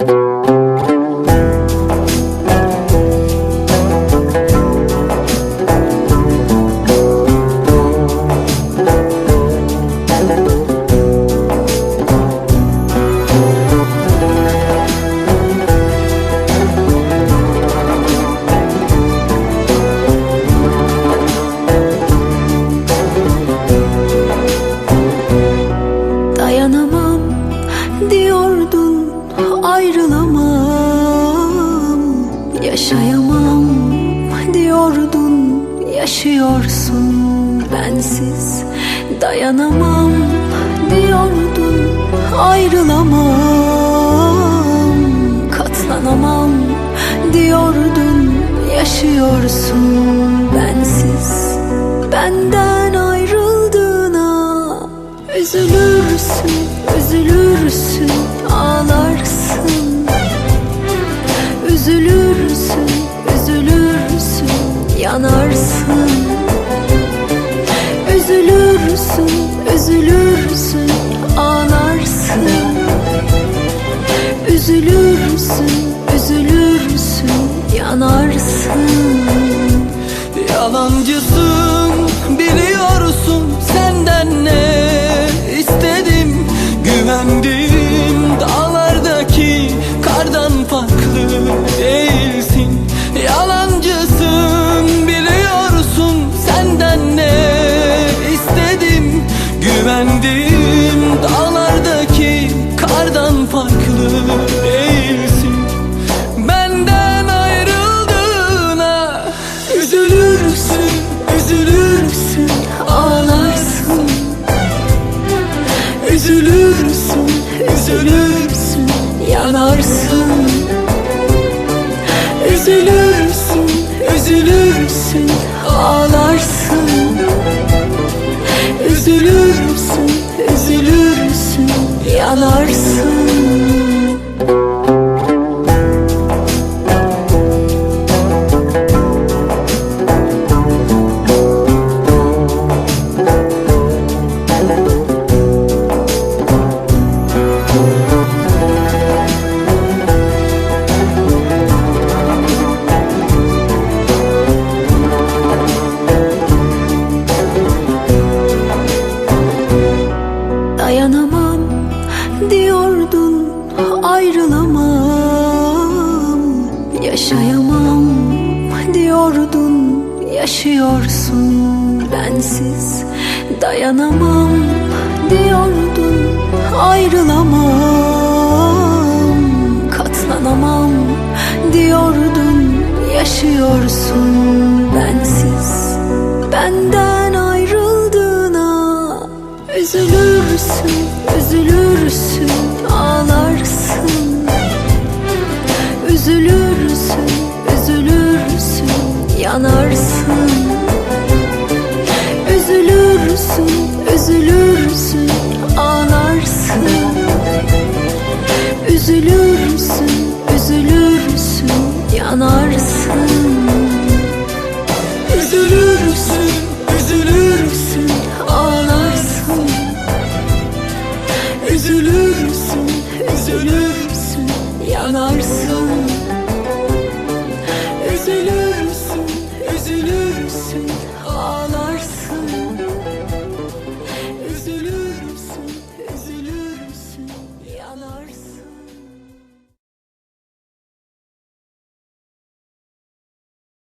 Dayanamam Yaşayamam diyordun yaşıyorsun. Bensiz Dayanamam diyordun ayrılamam. Katlanamam diyordun yaşıyorsun. Bensiz Benden ayrıldığına Üzülürsün, üzülürsün, ağlarsın Üzülürsün, üzülürsün, ağlarsın. Üzülürsün, üzülürsün, ağlarsın. Üzülürsün, üzülürsün, yanarsın Dayanamam diyordun ayrılamam. Yaşayamam diyordun yaşıyorsun bensiz. Dayanamam diyordun ayrılamam. Katlanamam diyordun yaşıyorsun bensiz. Benden ayrıldığına Üzülürsün, üzülürsün, ağlarsın. Üzülürsün, üzülürsün, yanarsın. Üzülürsün, üzülürsün, ağlarsın. Üzülürsün, üzülürsün, yanarsın üzülürsün, üzülürsün, yanarsın